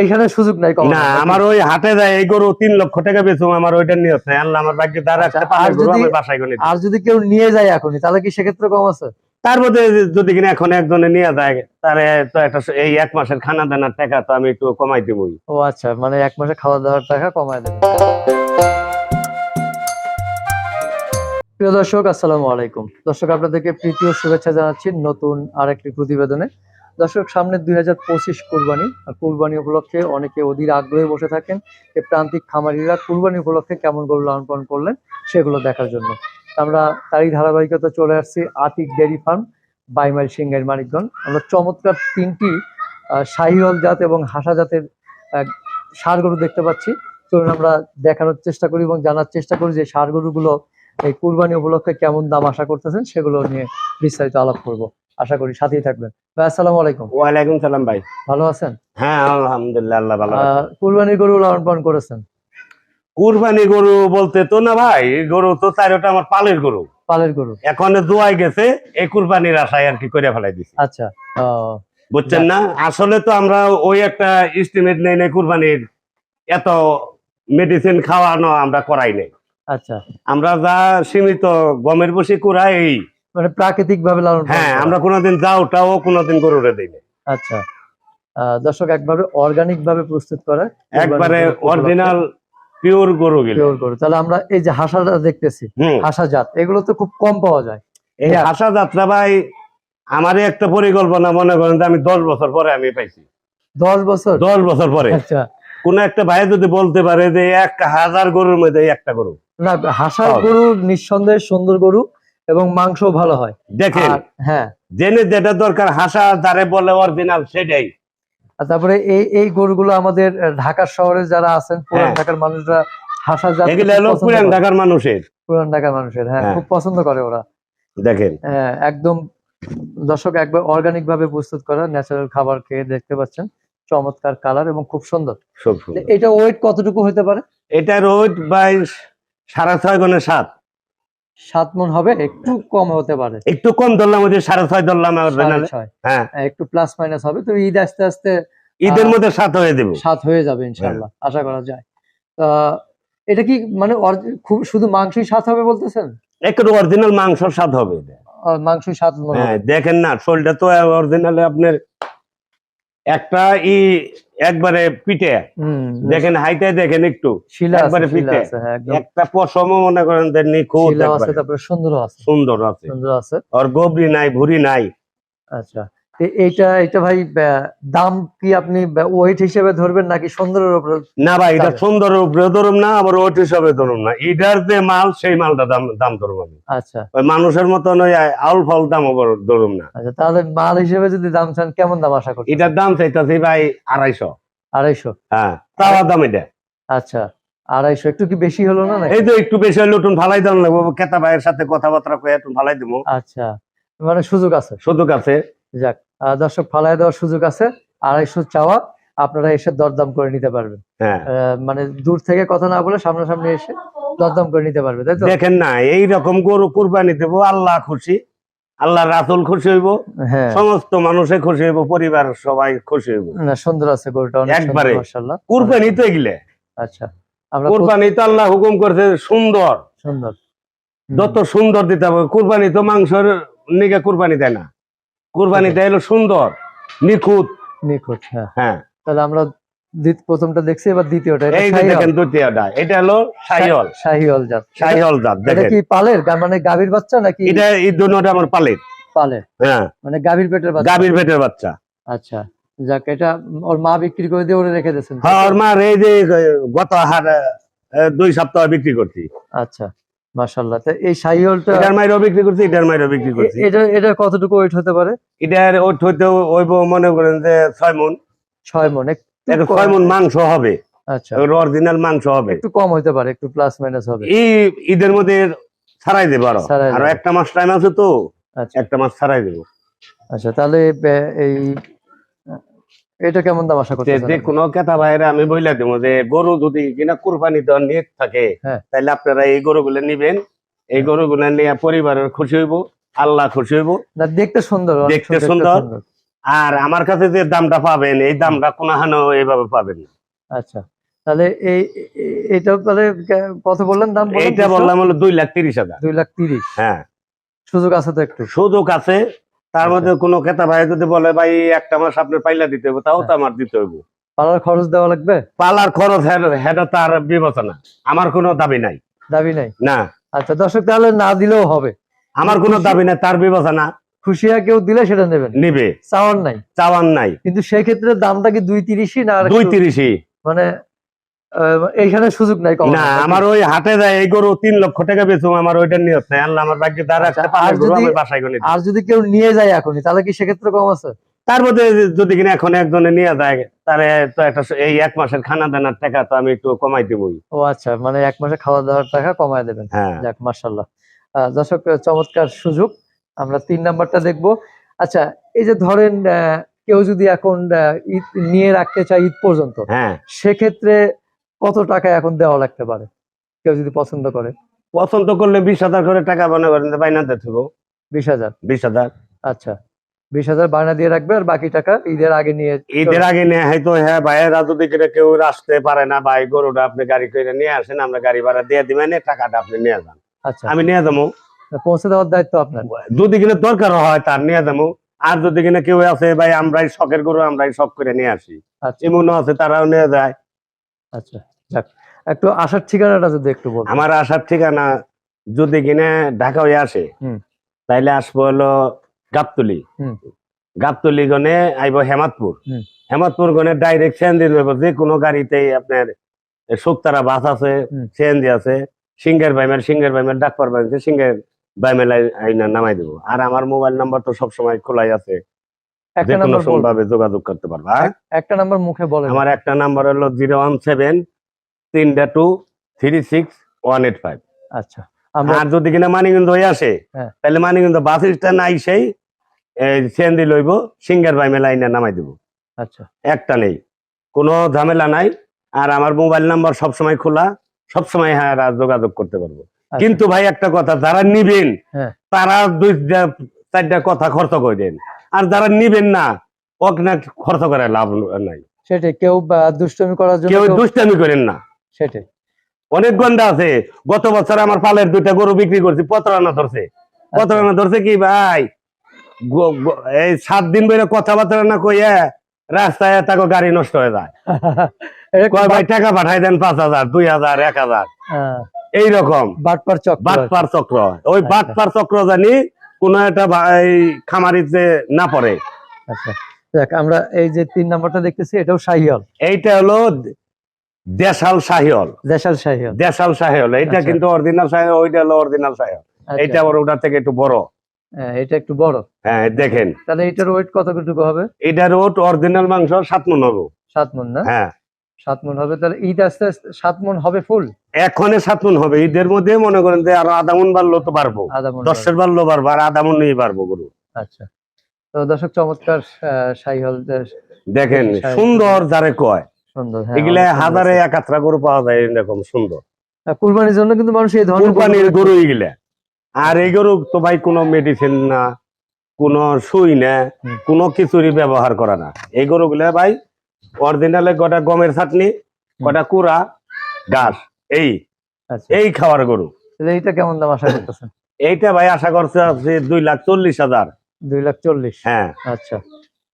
এইখানে সুযোগ নাই। না আমার ওই হাটে যায় এই গরু তিন লক্ষ টাকা বেচুম আমার ওইটা নিয়ত নাই। আল্লাহ আমার ভাগ্যে দ্বারা আচ্ছা, আর যদি কেউ নিয়ে যায় এখনই তাহলে কি সেক্ষেত্রে কম আছে? তার মধ্যে যদি কিনা এখন একজনে নিয়ে যায় তারে তো একটা এই এক মাসের খানা দানার টাকা তো আমি একটু কমাই দেবই। ও আচ্ছা মানে এক মাসে খাওয়া দাওয়ার টাকা কমায় দেবে। প্রিয় দর্শক, আসসালামু আলাইকুম। দর্শক, আপনাদেরকে প্রীতি ও শুভেচ্ছা জানাচ্ছি নতুন আরেকটি প্রতিবেদনে। দর্শক, সামনে দুই হাজার পঁচিশ কুরবানি, আর কুরবানি উপলক্ষে অনেকে অধীর আগ্রহে বসে থাকেন প্রান্তিক খামারিরা কুরবানি উপলক্ষে কেমন গরু লালন পালন করলেন সেগুলো দেখার জন্য। আমরা তারই ধারাবাহিকতা চলে আসছি আতিক ডেয়ারি ফার্ম বাইমাইল সিংহের মানিকগঞ্জ। আমরা চমৎকার তিনটি শাহিওয়াল জাত এবং হাসা জাতের ষাড় গরু দেখতে পাচ্ছি। চলুন আমরা দেখানোর চেষ্টা করি এবং জানার চেষ্টা করি যে ষাড় গরুগুলো এই কুরবানি উপলক্ষে কেমন দাম আশা করতেছেন সেগুলো নিয়ে বিস্তারিত আলাপ করব। আশা করি সাথেই থাকবেন। ভাই আসসালামু আলাইকুম। ওয়ালাইকুম সালাম ভাই। ভালো আছেন? হ্যাঁ আলহামদুলিল্লাহ আল্লাহ ভালো। কুরবানির গরু লালন পালন করেছেন? কুরবানি গরু বলতে তো না ভাই গরু তো চারোটা আমার পালের গরু। পালের গরু। এখন জোয়াই গেছে এই কুরবানির আশায় আর কি করে ফেলাই দিছি। আচ্ছা বুঝছেন না? আসলে তো আমরা ওই একটা এস্টিমেট নেই নাই কুরবানির এত মেডিসিন খাওয়ানো আমরা করাই নাই। আচ্ছা। আমরা যা সীমিত গমের বসে কুড়াই। এই মানে প্রাকৃতিক ভাবে লালন হ্যাঁ আমরা কোনোদিন যাওটাও কোনোদিন গরুরে দিই না আচ্ছা। দর্শক একভাবে অর্গানিক ভাবে প্রস্তুত করা। একবারে অরিজিনাল পিওর গরু গেল। পিওর গরু। তাহলে আমরা এই যে হাসাটা দেখতেছি হাসা জাত এগুলো তো খুব কম পাওয়া যায়। এই হাসা যাত্রা ভাই আমারই একটা পরিকল্পনা মনে করেন যে আমি দশ বছর পরে আমি পাইছি। দশ বছর? দশ বছর পরে। আচ্ছা। কোন একটা ভাই যদি বলতে পারে যে এক হাজার গরুর মধ্যে একটা গরু। না হাসার গরু নিঃসন্দেহে সুন্দর গরু এবং মাংস ভালো হয়। দেখেন হ্যাঁ। জেনে যেটা দরকার হাসা যারে বলে অরিজিনাল সেটাই। আর তারপরে এই এই গরুগুলো আমাদের ঢাকা শহরে যারা আছেন পুরান হ্যাঁ। ঢাকার মানুষরা হাসা জাত পুরান ঢাকার মানুষের। পুরান ঢাকার মানুষের হ্যাঁ হ্যাঁ। খুব পছন্দ করে ওরা। দেখেন। হ্যাঁ, একদম দর্শক একবার অর্গানিক ভাবে প্রস্তুত করা ন্যাচারাল খাবার খেয়ে দেখতে পাচ্ছেন চমৎকার কালার এবং খুব সুন্দর। এটা ওয়েট কতটুকু হতে পারে? এটা রোদ বাই সাড়ে ছয় গুণে সাত। সাত মন হবে একটু কম হতে পারে। একটু কম ধরলাম ওই সাড়ে ছয় ধরলাম হ্যাঁ। হ্যাঁ, একটু প্লাস মাইনাস হবে তো ঈদ আস্তে আস্তে ঈদের মধ্যে সাত হয়ে দেবো সাত হয়ে যাবে ইনশাল্লাহ আশা করা যায়। তা এটা কি মানে খুব শুধু মাংসই সাত হবে বলতেছেন? একটু অরিজিনাল মাংস স্বাদ হবে এটা। মাংসই সাত হ্যাঁ। দেখেন না শোলটা তো অরিজিনাল আপনার একটা ই একবারে পিঠে। দেখেন হাইটাই দেখেন একটু। শিলা একবারে পিঠে। হ্যাঁ একটা পশম মনে করেন যে নিখুঁত সুন্দর আছে সুন্দর আছে। আর গবরি নাই ভুরি নাই। আচ্ছা। এইটা এটা ভাই দাম কি আপনি ওয়েট হিসেবে ধরবেন নাকি সুন্দরের উপর? না ভাই এটা সুন্দরের উপরে ধরুম না আবার ওটি হিসাবে ধরুম না। এটার যে মাল সেই মালটা দাম দাম আমি। আচ্ছা। ওই মানুষের মতন ওই আউল ফাউল দাম আবার ধরুম না। আচ্ছা তাহলে মাল হিসেবে যদি দাম চান কেমন দাম আশা করছেন? এটার দাম চাইতেছি ভাই আড়াইশো। আড়াইশো? হ্যাঁ তাওয়া দাম এটা। আচ্ছা আড়াইশো একটু কি বেশি হলো না এই যে একটু বেশি হলে উঠুন ফালাই দাম লাগবো। কেতা ভাইয়ের সাথে কথাবার্তা কয়ে একটু ফালাই দেবো আচ্ছা মানে সুযোগ আছে। সুযোগ আছে। যাক দর্শক ফালায় দেওয়ার সুযোগ আছে আড়াইশো চাওয়া আপনারা এসে দরদাম করে নিতে পারবেন। হ্যাঁ। মানে দূর থেকে কথা না বলে সামনাসামনি এসে দরদাম করে নিতে পারবে তাই তো? দেখেন না এই রকম গরু কুরবানি দেব আল্লাহ খুশি আল্লাহ রাতুল খুশি হইব হ্যাঁ। সমস্ত মানুষে খুশি হইব পরিবার সবাই খুশি হইব। না সুন্দর আছে গরুটা অনেক একবারে। মাশাআল্লাহ। কুরবানি তো এগুলো। আচ্ছা আমরা কুরবানি তো আল্লাহ হুকুম করছে সুন্দর। সুন্দর। যত সুন্দর দিতে হবে কুরবানি তো মাংসের নিগে কুরবানি দেয় না। কুরবানি দেয় হলো সুন্দর নিখুঁত। নিখুঁত হ্যাঁ। হ্যাঁ। তাহলে আমরা প্রথমটা দেখছি এবার দ্বিতীয়টা এই দেখেন দ্বিতীয়টা এটা হলো জাত। জাত এটা কি পালের? মানে গাভীর বাচ্চা নাকি এটা এই দুটোটা আমার পালের। পালের হ্যাঁ। মানে গাভীর পেটের বাচ্চা। গাভীর পেটের বাচ্চা। আচ্ছা। যাক এটা ওর মা বিক্রি করে দিয়ে ওরে রেখে দিয়েছেন। হ্যাঁ ওর মার এই যে গত দুই সপ্তাহ বিক্রি করছি। আচ্ছা। মাশাআল্লাহ। তো এই শাহিওলটা এটার মাইরও বিক্রি করছি এটার মাইরও বিক্রি করছি। এটা এটা কতটুকু ওয়েট হতে পারে? এটার ওট হইতে ওইব মনে করেন যে ছয় মন ছয় মন একটু এটা কম- ছয় মন মাংস হবে। আচ্ছা। অরিজিনাল মাংস হবে। একটু কম হতে পারে একটু প্লাস মাইনাস হবে। এই ঈদের মধ্যে ছাড়াই দেবো আরও। আরও। একটা মাস টাইম আছে তো আচ্ছা। একটা মাস ছাড়াই দেবো। আচ্ছা তাহলে এই এটা কেমন দাম আশা যে করতেছেন? যে কোনো কেতা ভাইয়ের আমি বইলা দিব যে গরু যদি কিনা কুরবানি দেওয়ার নিয়ত থাকে হ্যাঁ। তাহলে আপনারা এই গরুগুলো নিবেন। এই গরুগুলো নিয়ে পরিবারের খুশি হইব আল্লাহ খুশি হইব। না দেখতে সুন্দর দেখতে সুন্দর। আর আমার কাছে যে দামটা পাবেন এই দামটা কোনাহানো এইভাবে পাবেন না। আচ্ছা তাহলে এই এটা তাহলে কত বললেন দাম? এইটা বললাম হলো দুই লাখ তিরিশ হাজার। দুই লাখ তিরিশ। হ্যাঁ। সুযোগ আছে তো একটু? সুযোগ আছে তার। মধ্যে কোনো ক্রেতা ভাই যদি বলে ভাই একটা মাস আপনার পাইলা দিতে হবে তাও তো হ্যাঁ। আমার দিতে হইব। পালার খরচ দেওয়া লাগবে? পালার খরচ হেড- হেটা তার বিবেচনা। আমার কোনো দাবি নাই। দাবি নাই? না। আচ্ছা দর্শক তাহলে না দিলেও হবে। আমার কোনো দাবি নাই তার বিবেচনা। খুশি হয় কেউ দিলে সেটা নেবেন? নিবে। চাওয়ার নাই? চাওয়ান নাই। কিন্তু সেক্ষেত্রে দামটা কি দুই তিরিশই না দুই তিরিশই। মানে এইখানে সুযোগ নাই না? আমার ওই হাটে যায় এই গরু তিন লক্ষ টাকা বেচুম আমার ওইটার নিয়ত নাই। আল্লাহ আমার ভাগ্যে দ্বারা আচ্ছা, যদি- বাসায় গণিত। আর যদি কেউ নিয়ে যায় এখনই তাহলে কি সেক্ষেত্রে কম আছে? তার মধ্যে যদি কিনা এখন একজনে নিয়ে যায় তাহলে তো একটা এই এক মাসের খানা দানার টাকা তো আমি একটু কমাই দেবই। ও আচ্ছা মানে এক মাসে খাওয়া দাওয়ার টাকা কমায় দেবেন। হ্যাঁ। যাক মার্শাল্লাহ দর্শক চমৎকার সুযোগ। আমরা তিন নাম্বারটা দেখব। আচ্ছা এই যে ধরেন আহ, কেউ যদি এখন ঈদ নিয়ে রাখতে চায় ঈদ পর্যন্ত হ্যাঁ। সেক্ষেত্রে কত টাকা এখন দেওয়া লাগতে পারে? কেউ যদি পছন্দ করে। পছন্দ করলে বিশ হাজার করে টাকা মনে করেন বাইনা দিতে হবে বিশ হাজার? বিশ হাজার। আচ্ছা। বিশ হাজার বায়না দিয়ে রাখবে আর বাকি টাকা ঈদের আগে নিয়ে ঈদের আগে নিয়ে হয়তো হ্যাঁ ভাইয়েরা যদি কেউ আসতে পারে না। ভাই গরুটা আপনি গাড়ি করে নিয়ে আসেন আমরা গাড়ি ভাড়া দিয়ে দিবেন টাকাটা আপনি নিয়ে যান। আচ্ছা। আমি নিয়ে যাব। পৌঁছে দেওয়ার দায়িত্ব আপনার? যদি কিনা দরকার হয় তার নিয়ে যাব। আর যদি কিনা কেউ আছে ভাই আমরাই শখের গরু আমরাই শখ করে নিয়ে আসি। আচ্ছা। এমনও আছে তারাও নিয়ে যায়। আচ্ছা যাক। একটু আসার ঠিকানাটা যদি একটু বলুন আমার আসার ঠিকানা যদি কিনা ঢাকা হয়ে আসে তাইলে আসব হলো গাবতলি। গাবতলি গনে আইব হেমাতপুর। হুম। হেমাতপুর গনে ডাইরেক্ট সেন্দির হইব যে কোনো গাড়িতেই আপনার শুক্তারা বাস আছে। সিএনজি আছে সিঙ্গের বাইমের সিঙ্গের বাইমের ডাকপার বাইমের সিঙ্গের বাইমেল আইনা নামাই দেবো। আর আমার মোবাইল নাম্বার তো সবসময় খোলাই আছে। একটা নাম্বার ভাবে যোগাযোগ করতে পারবা হ্যাঁ? একটা নাম্বার মুখে বলেন আমার একটা নাম্বার হলো জিরো ওয়ান সেভেন তিনটা two three six one eight five আচ্ছা আর যদি কিনা মানিগঞ্জ হয়ে আসে হ্যাঁ। তাহলে মানিগঞ্জ বাস স্ট্যান্ড আইসেই সেন্দি লইব সিঙ্গার বাই মেলাইনে নামাই দিব আচ্ছা একটা নেই কোনো ঝামেলা নাই আর আমার মোবাইল নাম্বার সবসময় খোলা সবসময় হ্যাঁ রা- যোগাযোগ করতে পারব আচ্ছা। কিন্তু ভাই একটা কথা যারা নিবেন হ্যাঁ। তারা দুই চারটা কথা খরচ করে দেন আর যারা নিবেন না ওখানে খরচ করে লাভ নাই। সেটাই কেউ দুষ্টমি করার জন্য কেউ দুষ্টামি করেন না। সেটাই। অনেক গন্ডা আছে গত বছর আমার পালের দুইটা গরু বিক্রি করছি পতরানা ধরছে। আচ্ছা। পতরানা ধরছে কি ভাই? এই সাত দিন বেড়ে কথাবার্তা না কইয়া রাস্তায় তাকে গাড়ি নষ্ট হয়ে যায়। কয় ভাই টাকা পাঠাই দেন পাঁচ হাজার দুই হাজার এক হাজার। হ্যাঁ, এইরকম। বাটপার চক্র। বাটপার চক্র। ওই আচ্ছা। বাটপার চক্র জানি কোন একটা খামারিতে না পড়ে। আচ্ছা দেখ আমরা এই যে তিন নাম্বারটা দেখতেছি এটাও শাহিয়াল এইটা হলো দেশাল সাহিওল দেশাল শাহিয়াল দেশাল সাহিওল এইটা আচ্ছা। কিন্তু অরিজিনাল সাহিওল ওইটা হলো অরিজিনাল সাহিওল আচ্ছা, এইটা আবার ওটার থেকে একটু বড়। হ্যাঁ, এটা একটু বড়। হ্যাঁ দেখেন। তাহলে এটার ওয়েট কত কতটুকু হবে? এটার ওয়েট অরিজিনাল মাংস সাত মন হবে। সাত মন না? হ্যাঁ। সাত মন হবে তাহলে ঈদ আস্তে আস্তে সাত মন হবে ফুল এখনে সাত মন হবে। ঈদের মধ্যে মনে করেন যে আরও আধা মন বাড়লো তো পারব দশের বাড়লো পারব আর আধা মন নিয়ে পারব গরু। আচ্ছা। তো দর্শক চমৎকার শাহিয়াল দেখেন সুন্দর যারে কয়। সুন্দর হ্যাঁ, এগুলা হাজারে। একাত্রা গরু পাওয়া যায় এরকম সুন্দর। কুরবানির জন্য কিন্তু মানুষ এই ধরনের কুরবানির গরু- গরু এগুলা। আর এই গরু তো ভাই কোনো মেডিসিন না কোনো সুই না কোনো কিছুরই ব্যবহার করে না। এই গরুগুলা ভাই অরিজিনালে গোটা গমের চাটনি গোটা কুড়া ঘাস এই আচ্ছা। এই খাওয়ার গরু। এইটা কেমন দাম আশা করতেছেন? এইটা ভাই আশা করছে আছে দুই লাখ চল্লিশ হাজার। দুই লাখ চল্লিশ? হ্যাঁ। আচ্ছা।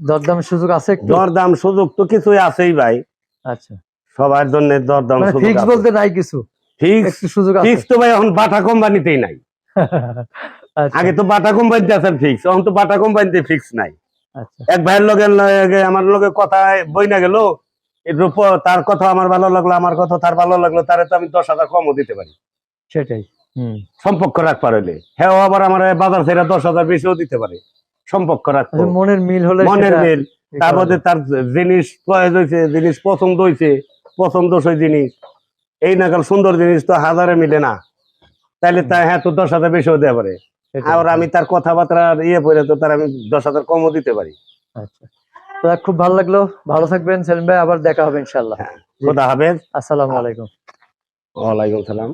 দরদামের সুযোগ আছে দরদাম সুযোগ তো কিছুই আছেই ভাই। আচ্ছা। সবার জন্য দরদাম মানে ফিক্স বলতে নাই কিছু? ফিক্স সুযোগ আছে? ফিক্স তো ভাই এখন বাটা কোম্পানিতেই নাই। আচ্ছা। আগে তো বাটা কোম্পানিতে আছে ফিক্স এখন তো বাটা কোম্পানিতে ফিক্স নাই। এক ভাইয়ের লগে লগে আমার লগে কথা বই না গেল তার কথা আমার ভালো লাগল আমার কথা তার ভালো লাগল তারে তো আমি দশ হাজার কমও দিতে পারি। সেটাই। সম্পর্ক রাখতে পারলে হ্যাঁ ও আবার আমার বাজার ছেড়ে দশ হাজার বেশিও দিতে পারে। সম্পর্ক রাখব। আচ্ছা, মনের মিল হলে মনের মিল ই তার জিনিস চয়েস হয়েছে জিনিস পছন্দ হয়েছে পছন্দসই জিনিস। এই নাগাল সুন্দর জিনিস তো হাজারে মিলে না। তাহলে তা হ্যাঁ তো দশ হাজার বেশিও দেওয়া পারে। আর আমি তার কথাবার্তা ইয়ে পড়ে তো তার আমি দশ হাজার কমও দিতে পারি। আচ্ছা। তো খুব ভালো লাগল। ভালো থাকবেন সেলিম ভাই আবার দেখা হবে ইনশাল্লাহ খোদা হাফেজ। আসসালামু আলাইকুম। ওয়ালাইকুম সালাম।